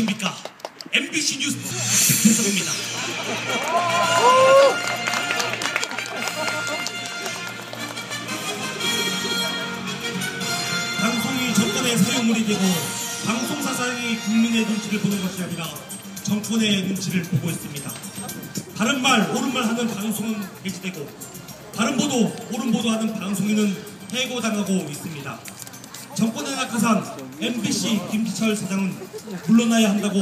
안녕하십니까 MBC 뉴스 김태섭입니다. 방송이 정권의 사용물이 되고 방송사상이 국민의 눈치를 보는 것이 아니라 정권의 눈치를 보고 있습니다. 바른 말, 옳은 말 하는 방송은 해지되고 바른 보도, 옳은 보도 하는 방송인은 해고당하고 있습니다. 정권의 낙하산 MBC 김기철 사장은 물러나야 한다고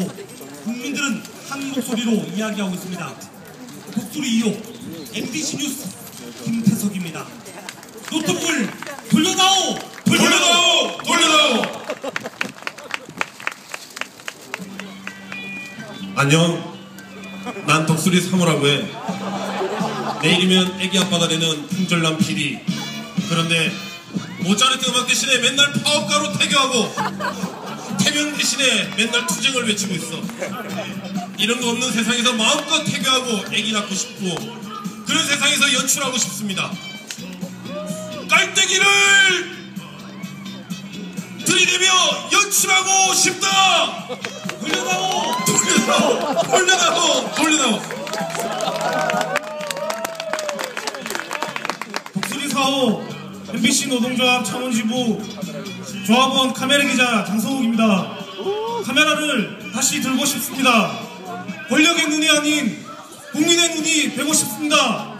국민들은 한 목소리로 이야기하고 있습니다. 독수리 2호 MBC 뉴스 김태석입니다. 노트북을 돌려다오! 돌려다오! 돌려다오! 안녕. 난 독수리 3호라고 해. 내일이면 애기 아빠가 되는 품절남 PD. 그런데 모차르트 음악 대신에 맨날 파업가로 태교하고 태명 대신에 맨날 투쟁을 외치고 있어. 이런 거 없는 세상에서 마음껏 태교하고 애기 낳고 싶고 그런 세상에서 연출하고 싶습니다. 깔때기를 들이대며 연출하고 싶다! 돌려다오! 돌려다오! 돌려다오! 돌려다오! 독수리 4호 MBC 노동조합 창원지부 조합원 카메라 기자 장성욱입니다. 카메라를 다시 들고 싶습니다. 권력의 눈이 아닌 국민의 눈이 되고 싶습니다.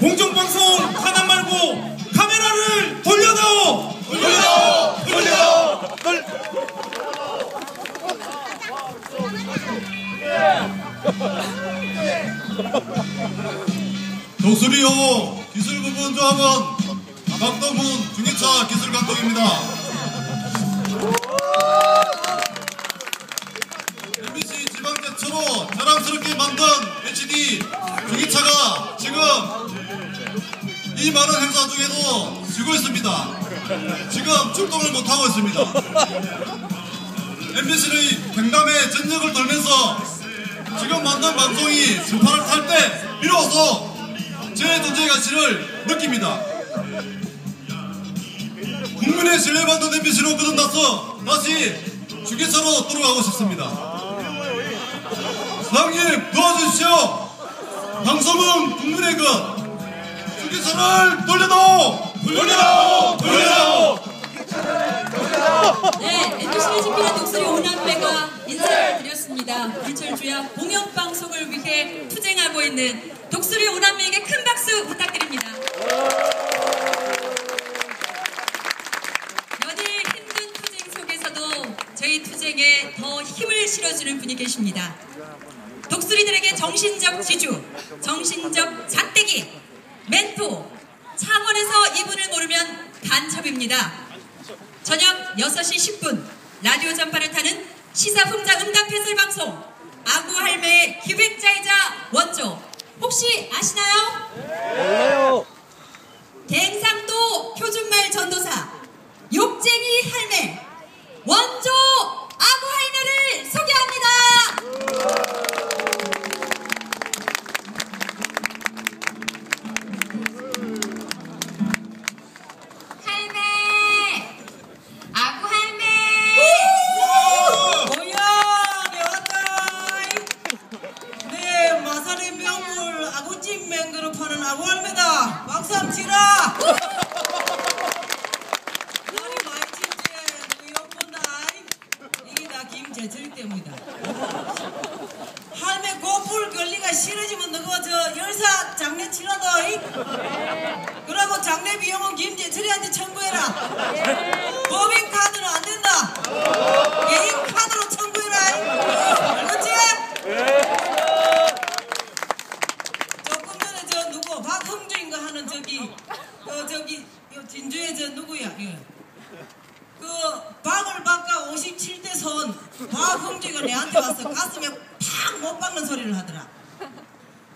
공정방송 하나 말고 카메라를 돌려다오! 돌려다오! 돌려다오! 독수리호 기술 부분 조합원 박동훈 중위차 기술 감독입니다. MBC 지방 최초로 자랑스럽게 만든 HD 중위차가 지금 이 많은 행사 중에도 쉬고 있습니다. 지금 출동을 못하고 있습니다. MBC의 경남의 전역을 돌면서 지금 만든 방송이 스파를 탈 때 비로소 제 존재 가치를 느낍니다. 국민의 신뢰받는 MBC로 거듭나서 다시 주기차로 돌아가고 싶습니다. 사장님 도와주십시오. 방송은 국민의 것. 주기차를 돌려다오! 돌려다오! 돌려다오! 네, MBC를 지키는 독수리 오남매가 인사를 드렸습니다. 일철주야 공영방송을 위해 투쟁하고 있는 독수리 오남매에게 큰 박수 부탁드립니다. 연일 힘든 투쟁 속에서도 저희 투쟁에 더 힘을 실어주는 분이 계십니다. 독수리들에게 정신적 지주, 정신적 잣대기, 멘토, 창원에서 이분을 모르면 간첩입니다. 저녁 6시 10분 라디오 전파를 타는 시사풍자 해설 방송 아구할매의 기획자이자 원조 혹시 아시나요? 몰라요. 갱상도 표준말 전도사 욕쟁이 할매 원조 아구할매를 소개합니다. 박수 한번 치라. 날이 많이 누구 욕본다 이게 다 김재철 때문이다. 할매 고풀 권리가 싫어지면 너가 저 열사 장례 치러다 이? 그러고 장례 비용은 김재철이한테 청구해라 법인카드는 안 된다 개인 카드로 청구해라. 알겠지? 조금 전에 저 누구 박흥주인가 하는 저기 그 저기 요 진주에 저 누구야? 예. 그 박을 바꿔 57대 선 박흥주가 내한테 와서 가슴에 팍 못 박는 소리를 하더라.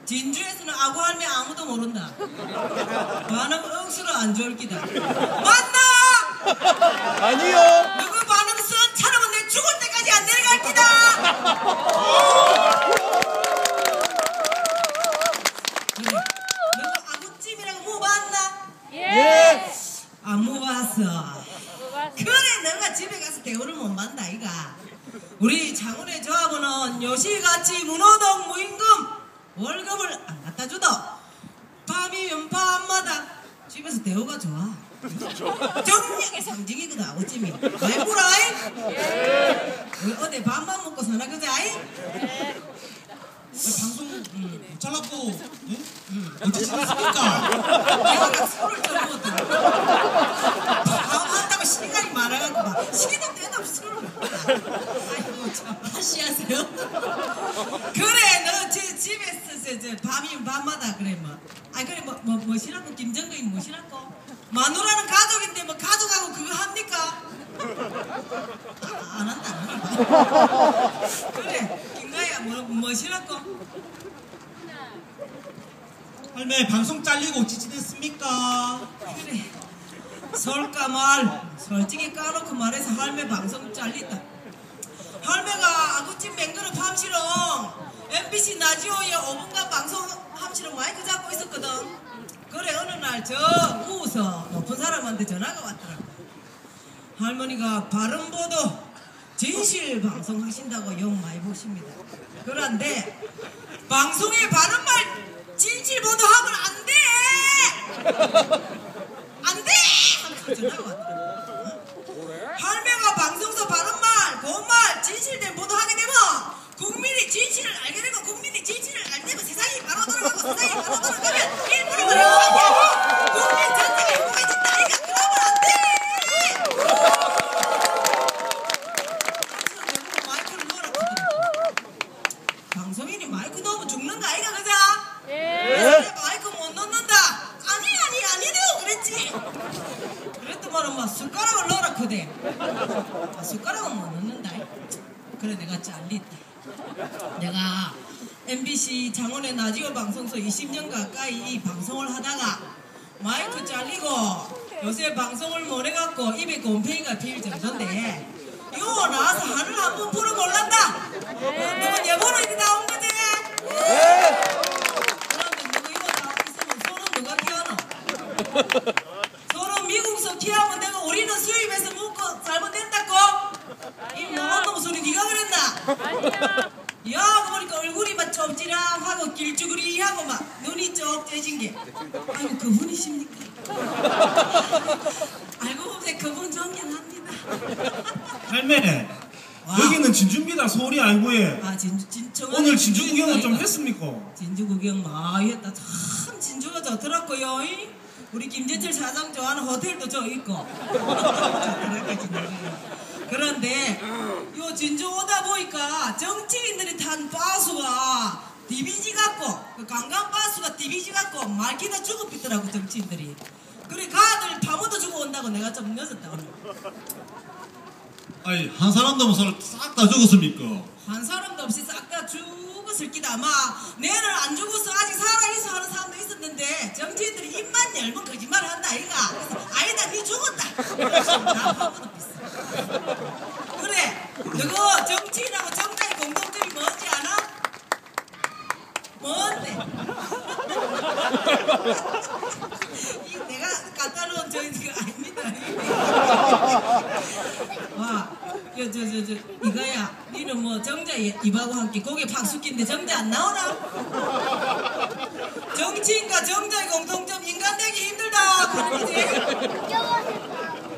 진주에서는 아구할매 아무도 모른다. 반응 억수로 안 좋을 기다. 맞나? 집에 가서 대우를 못 만다, 이가. 우리 장훈의 조합원은 요시같이 문호동 무임금 월급을 안 갖다 주다 밤이면 밤마다 집에서 대우가 좋아. 정력의 상징이거든 어찌미. 말보라이. 우리 어디 밥만 먹고 사나 그자이 방송 음, 못 잘랐고 예? 언제 잘랐습니까? 내가 막 술을 좀 먹었다 밥한다고 시간이 많아갖고 막 시기도 때도 없이 술을 먹었다 아이고 참 다시 하세요. 그래 너 지, 집에서 저, 저, 밤이면 밤마다 그래 뭐. 아니 그래 뭐, 뭐 뭐시라고 김정근이 뭐시라고 마누라는 가족인데 뭐 가족하고 그거 합니까? 아, 안 한다 안 한다. 그래 김가희야 뭐 뭐시라고 할매 방송 잘리고 지지됐습니까? 그래. 설까 말 솔직히 까놓고 말해서 할매 방송 잘린다 할매가 아구찜 맹그릇 함시롱. MBC 나지오에 5분간 방송 함시롱 마이크 잡고 있었거든. 그래 어느 날 저 우서 높은 사람한테 전화가 왔더라고. 할머니가 바른보도 진실 방송 하신다고 영 많이 보십니다. 그런데 방송에 바른말 진실 보도하면 안돼! 안돼! 하면서 전화가 왔더라고. 할매가 방송서 바른말, 고운말, 진실된 보도하게 되면 국민이 진실을 알게 되고 국민이 진실을 알게 되면 세상이 바로 돌아가고 세상이 바로 돌아가면 일부러 그러고 국민 전체가 행복해진다. 아이가 그러면 안 돼! 방송 마이크를 넣어라. 방송인이 마이크 넣으면 죽는 거 아이가 그자? 예. 마이크 못 넣는다. 아니 아니 아니래요 그랬지. 그랬더만 엄마 숟가락을 넣어라 그대. 아, 숟가락은 못 넣는다. 그래 내가 잘리다. 내가 MBC 장원의 라디오 방송소 20년 가까이 이 방송을 하다가 마이크 잘리고 요새 방송을 못 해갖고 입에 곰팡이가 필 정도인데 이거 나와서 하늘 한번 풀어 몰란다. 어, 누구 예보로 이리 나온 거지? 그런데 누구 이거 다 있으면 손은 누가? 손은 미국서 키우면 되고 우리는 수입해서 먹고 살면 된다고? 이 뭐한 놈 소리 네가 그랬나? 야 보니까 얼굴이 막 점지랑하고 길쭉으리하고 막 눈이 쭉 떼진 게 아이고 그분이십니까? 알고 보면 그분 존경합니다 할매 와. 여기는 진주입니다 서울이 알고 해아 진주 진청 오늘 진주 구경은 좀 했습니까? 진주 구경 많이 했다. 참 진주가 좋더라고요. 이? 우리 김재철 사장 좋아하는 호텔도 저 있고. 좋더라고요. 그런데 요 진주 오다 보니까 정치인들이 탄 버스가 디비지 같고 그 관광 버스가 디비지 같고 말기다 죽어빛더라고 정치인들이. 그래 가들 파묻어 주고 온다고 내가 좀 늦었다 오늘. 아니 한 사람도 없어 싹다 죽었습니까? 한 사람도 없이 싹 다 죽었을 기다 아마 내는 안 죽었어 아직 살아있어 하는 사람도 있었는데 정치인들이 입만 열면 거짓말을 한다 아이가 아니다 니 죽었다 나 화보도 비싸 그래 너거 정치인하고 정당의 공통점이 뭔지 아나? 뭔데? 이 내가 갖다 놓은 저 이거 아닙니다 와, 저, 저, 저, 저, 이거야. 니는 뭐 정자 입하고 함께 고개 팍 숙인데 정자 안 나오나? 정치인과 정자의 공통점 인간 되기 힘들다. 그런 거지?